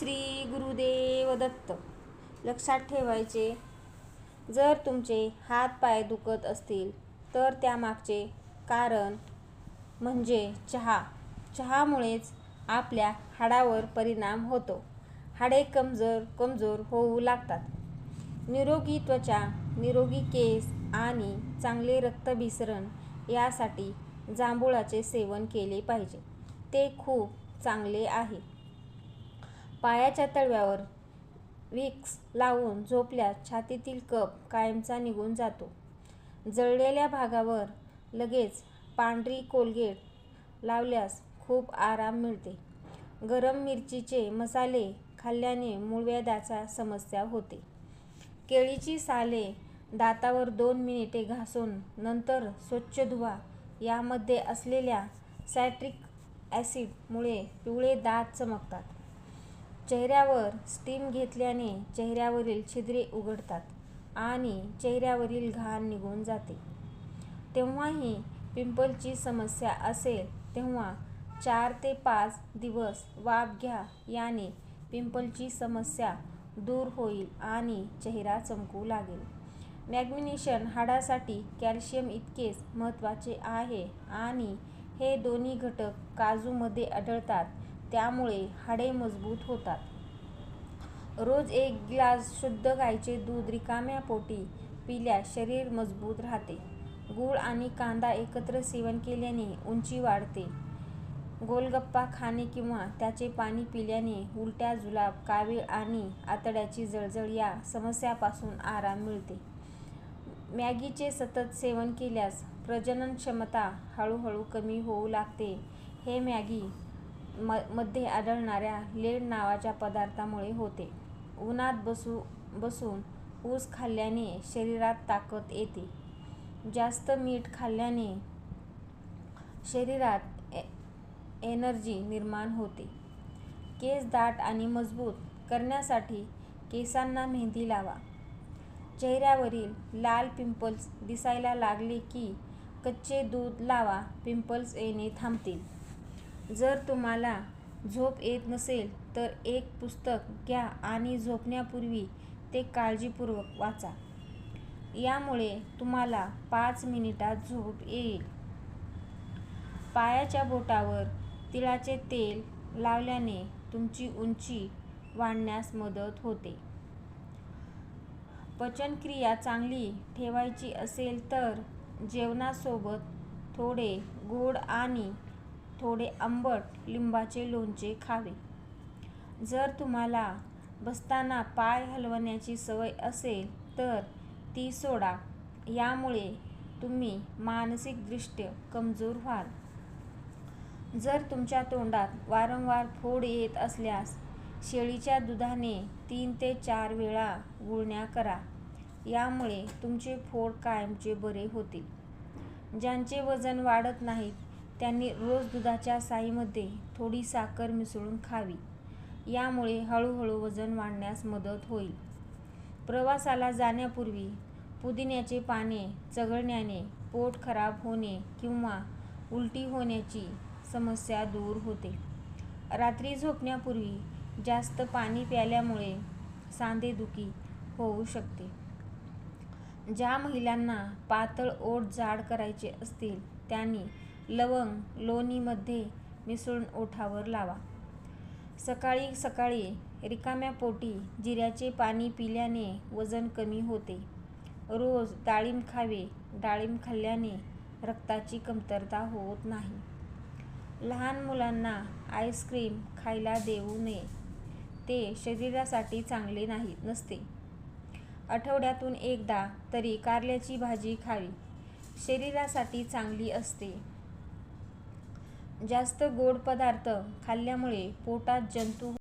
श्री गुरुदेव दत्त लक्षात ठेवायचे जर तुमचे हात पाय दुखत असतील तर त्यामागचे कारण म्हणजे चहा. चहामुळेच आपल्या हाडावर परिणाम होतो. हाडे कमजोर कमजोर होऊ लागतात. निरोगी त्वचा निरोगी केस आणि चांगले रक्तभिसरण यासाठी जांभुळाचे सेवन केले पाहिजे. ते खूप चांगले आहे. पायाच्या तळव्यावर विक्स लावून झोपल्यास छातीतील कप कायमचा निघून जातो. जळलेल्या भागावर लगेच पांढरी कोलगेट लावल्यास खूप आराम मिळते. गरम मिरचीचे मसाले खाल्ल्याने मूळव्यादाचा समस्या होते. केळीची साले दातावर दोन मिनिटे घासून नंतर स्वच्छ धुवा. यामध्ये असलेल्या सॅट्रिक ॲसिडमुळे पिवळे दात चमकतात. चेहऱ्यावर स्टीम घेतल्याने चेहऱ्यावरील छिद्रे उघडतात आणि चेहऱ्यावरील घाण निघून जाते. तेव्हाही पिंपलची समस्या असेल तेव्हा चार ते पाच दिवस वाफ घ्या याने पिंपलची समस्या दूर होईल आणि चेहरा चमकू लागेल. मॅग्नेशियम हाडासाठी कॅल्शियम इतकेच महत्त्वाचे आहे आणि हे दोन्ही घटक काजूमध्ये आढळतात. त्यामुळे हाडे मजबूत होतात. रोज एक ग्लास शुद्ध गाईचे दूध रिकाम्या पोटी पिल्यास शरीर मजबूत राहते. गूळ आणि कांदा एकत्र सेवन केल्याने उंची वाढते. गोलगप्पा खाणे किंवा त्याचे पाणी पिल्याने उलट्या जुलाब कावीळ आणि आतड्याची जळजळ या समस्यापासून आराम मिळते. मॅगीचे सतत सेवन केल्यास प्रजनन क्षमता हळूहळू कमी होऊ लागते. हे मॅगी म मध्ये आढळणाऱ्या लेड नावाच्या पदार्थामुळे होते. उन्हात बसू बसून ऊस खाल्ल्याने शरीरात ताकद येते. जास्त मीठ खाल्ल्याने शरीरात ए एनर्जी निर्माण होते. केस दाट आणि मजबूत करण्यासाठी केसांना मेहंदी लावा. चेहऱ्यावरील लाल पिंपल्स दिसायला लागले की कच्चे दूध लावा पिंपल्स येणे थांबतील. जर तुम्हाला झोप येत नसेल तर एक पुस्तक घ्या आणि झोपण्यापूर्वी ते काळजीपूर्वक वाचा. यामुळे तुम्हाला पाच मिनिटात झोप येईल. पायाच्या बोटावर तिळाचे तेल लावल्याने तुमची उंची वाढण्यास मदत होते. पचनक्रिया चांगली ठेवायची असेल तर जेवणासोबत थोडे गोड आणि थोडे आंबट लिंबाचे लोणचे खावे. जर तुम्हाला बसताना पाय हलवण्याची सवय असेल तर ती सोडा. यामुळे तुम्ही मानसिकदृष्ट्या कमजोर व्हाल. जर तुमच्या तोंडात वारंवार फोड येत असल्यास शेळीच्या दुधाने तीन ते चार वेळा गुळण्या करा. यामुळे तुमचे फोड कायमचे बरे होतील. ज्यांचे वजन वाढत नाही त्यांनी रोज दुधाच्या साईमध्ये थोडी साखर मिसळून खावी. यामुळे हळूहळू वजन वाढण्यास मदत होईल. प्रवासाला जाण्यापूर्वी पुदिन्याचे पाने चघळण्याने पोट खराब होणे किंवा उलटी होण्याची समस्या दूर होते. रात्री झोपण्यापूर्वी जास्त पाणी प्यायल्यामुळे सांधेदुखी होऊ शकते. ज्या महिलांना पातळ ओठ जाड करायचे असतील त्यांनी लवंग लोणीमध्ये मिसळून ओठावर लावा. सकाळी सकाळी रिकाम्या पोटी जिऱ्याचे पाणी पिल्याने वजन कमी होते. रोज डाळिंब खावे डाळिंब खाल्ल्याने रक्ताची कमतरता होत नाही. लहान मुलांना आईस्क्रीम खायला देऊ नये. ते शरीरासाठी चांगले नाही नसते. आठवड्यातून एकदा तरी कारल्याची भाजी खावी. शरीरासाठी चांगली असते. जास्त गोड पदार्थ खाल्ल्यामुळे पोटात जंतू